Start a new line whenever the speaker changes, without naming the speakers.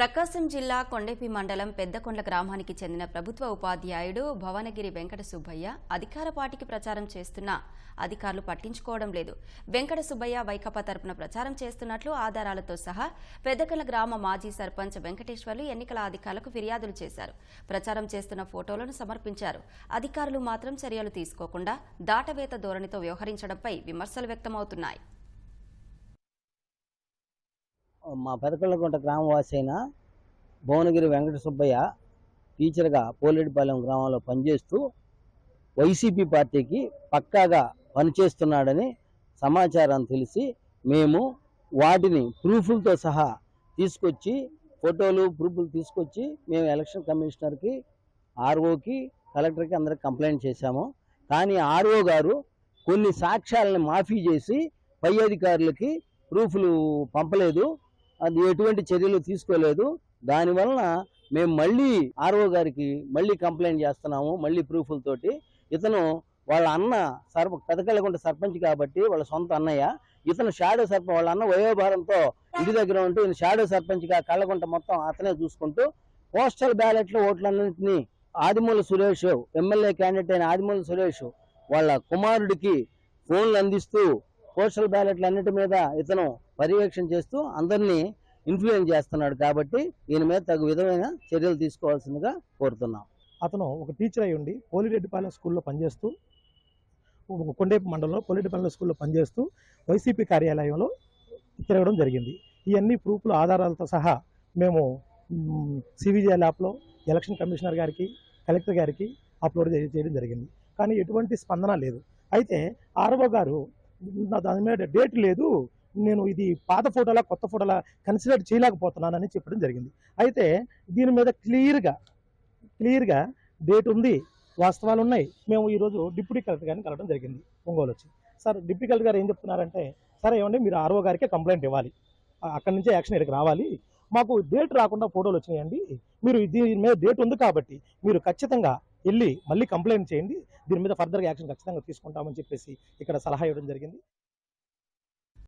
ప్రకాశం జిల్లా కొండేపి మండలం పెద్దకొండ గ్రామానికి చెందిన ప్రభుత్వ ఉపాధ్యాయుడు భవనగిరి వెంకట సుబ్బయ్య అధికార పార్టీకి ప్రచారం చేస్తున్నా అధికారులు పట్టించుకోవడం లేదు. వెంకట సుబ్బయ్య వైకాపా తరపున ప్రచారం చేస్తున్నట్లు ఆధారాలతో సహా పెద్దకొండ గ్రామ మాజీ సర్పంచ్ వెంకటేశ్వర్లు ఎన్నికల అధికారులకు ఫిర్యాదులు చేశారు. ప్రచారం చేస్తున్న ఫోటోలను సమర్పించారు. అధికారులు మాత్రం చర్యలు తీసుకోకుండా దాటవేత ధోరణితో వ్యవహరించడంపై విమర్శలు వ్యక్తమవుతున్నాయి.
మా పెదకొండగుంట గ్రామవాసి అయిన భువనగిరి వెంకట సుబ్బయ్య టీచర్గా పోలేటిపాలెం గ్రామంలో పనిచేస్తూ వైసీపీ పార్టీకి పక్కాగా పనిచేస్తున్నాడని సమాచారం తెలిసి మేము వాటిని ప్రూఫ్లతో సహా తీసుకొచ్చి ఫోటోలు ప్రూఫ్లు తీసుకొచ్చి మేము ఎలక్షన్ కమిషనర్కి ఆర్ఓకి కలెక్టర్కి అందరికి కంప్లైంట్ చేశాము. కానీ ఆర్ఓ గారు కొన్ని సాక్ష్యాలను మాఫీ చేసి పై అధికారులకి ప్రూఫ్లు పంపలేదు. అది ఎటువంటి చర్యలు తీసుకోలేదు. దానివలన మేము మళ్ళీ ఆర్ఓ గారికి మళ్ళీ కంప్లైంట్ చేస్తున్నాము మళ్ళీ ప్రూఫ్లతోటి ఇతను వాళ్ళ అన్న సర్ప పెదకళ్ళకుంట సర్పంచ్ కాబట్టి వాళ్ళ సొంత అన్నయ్య. ఇతను షాడో సర్పంచ్ వాళ్ళ అన్న వయోభారంతో ఇంటి దగ్గర ఉంటూ ఈయన షాడో సర్పంచ్గా కళ్ళకుంట మొత్తం అతనే చూసుకుంటూ పోస్టల్ బ్యాలెట్ల ఓట్లన్నింటినీ ఆదిమూల సురేష్ ఎమ్మెల్యే క్యాండిడేట్ అయిన ఆదిమూల సురేష్ వాళ్ళ కుమారుడికి ఫోన్లు అందిస్తూ పోస్టల్ బ్యాలెట్లన్నిటి మీద ఇతను పర్యవేక్షణ చేస్తూ అందరినీ ఇన్ఫ్లుయెన్స్ చేస్తున్నాడు కాబట్టి ఈయన మీద తగు విధమైన చర్యలు తీసుకోవాల్సిందిగా కోరుతున్నాం.
అతను ఒక టీచర్ అయి ఉండి పోలిరెడ్డిపాలెం స్కూల్లో పనిచేస్తూ కొండేపు మండలంలో పోలిరెడ్డిపాలెం స్కూల్లో పనిచేస్తూ వైసీపీ కార్యాలయంలో తిరగడం జరిగింది. ఇవన్నీ ప్రూఫ్లు ఆధారాలతో సహా మేము సివిజే ల్యాబ్లో ఎలక్షన్ కమిషనర్ గారికి కలెక్టర్ గారికి అప్లోడ్ చేయడం జరిగింది. కానీ ఎటువంటి స్పందన లేదు. అయితే ఆర్ఓ గారు నా దాని మీద డేట్ లేదు నేను ఇది పాత ఫోటోలా కొత్త ఫోటోలా కన్సిడర్ చేయలేకపోతున్నానని చెప్పడం జరిగింది. అయితే దీని మీద క్లియర్గా క్లియర్గా డేట్ ఉంది వాస్తవాలు ఉన్నాయి. మేము ఈరోజు డిప్యూటీ కలెక్టర్ గారిని కలవడం జరిగింది ఒంగోలు వచ్చి. సార్ డిప్యూటీ కలెక్టర్ గారు ఏం చెప్తున్నారంటే సరే ఏమండి మీరు ఆర్ఓ గారికే కంప్లైంట్ ఇవ్వాలి. అక్కడి నుంచే యాక్షన్ ఇక్కడికి రావాలి. మాకు డేట్ రాకుండా ఫోటోలు వచ్చినాయండి. మీరు దీని మీద డేట్ ఉంది కాబట్టి మీరు ఖచ్చితంగా వెళ్ళి మళ్ళీ కంప్లైంట్ చేయండి. దీని మీద ఫర్దర్గా యాక్షన్ ఖచ్చితంగా తీసుకుంటామని చెప్పేసి ఇక్కడ సలహా ఇవ్వడం జరిగింది.